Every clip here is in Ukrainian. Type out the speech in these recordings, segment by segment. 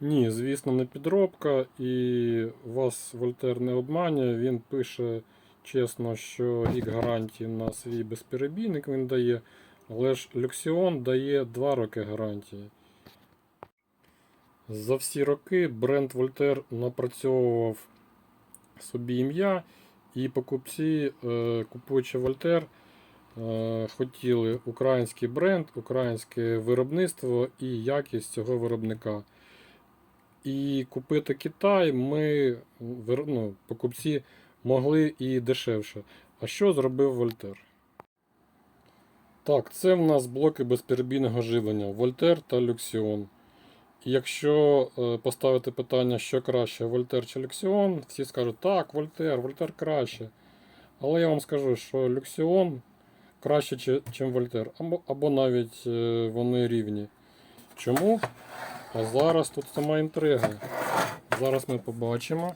Ні, звісно, не підробка, і вас Вольтер не обманює. Він пише чесно, що рік гарантії на свій безперебійник він дає, але ж Люксіон дає 2 роки гарантії. За всі роки бренд Вольтер напрацьовував собі ім'я, і покупці, е, купуючи Вольтер, е, хотіли український бренд, українське виробництво і якість цього виробника. І купити Китай ми, ну, покупці, могли і дешевше. А що зробив Вольтер? Так, це в нас блоки безперебійного живлення Вольтер та Люксіон. Якщо е, поставити питання, що краще, Вольтер чи Люксіон, всі скажуть, так, Вольтер, Вольтер краще. Але я вам скажу, що Люксіон краще, ніж Вольтер, або, або навіть е, вони рівні. Чому? А зараз тут сама інтрига. Зараз ми побачимо.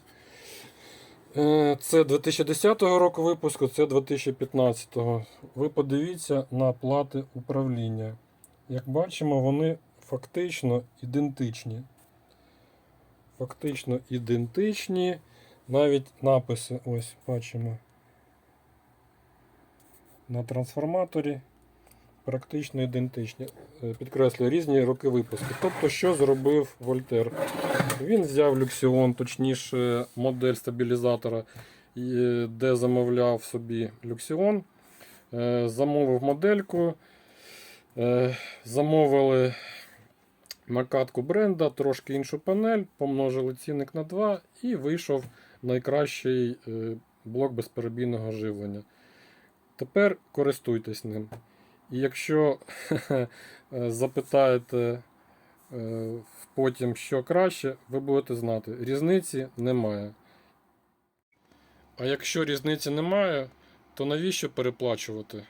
Е, Це 2010 року випуску, це 2015. Ви подивіться на плати управління. Як бачимо, вони фактично ідентичні. Фактично ідентичні. Навіть написи, ось бачимо. На трансформаторі практично ідентичні. Е, Підкреслюю, різні роки випуску. Тобто, що зробив Вольтер? Він взяв Люксіон, точніше, модель стабілізатора, е, де замовляв собі Люксіон. Е, Замовив модельку. Замовили накатку бренда, трошки іншу панель, помножили цінник на 2 і вийшов найкращий блок безперебійного живлення. Тепер користуйтесь ним. І якщо е, запитаєте е, потім, що краще, ви будете знати, різниці немає. А якщо різниці немає, то навіщо переплачувати?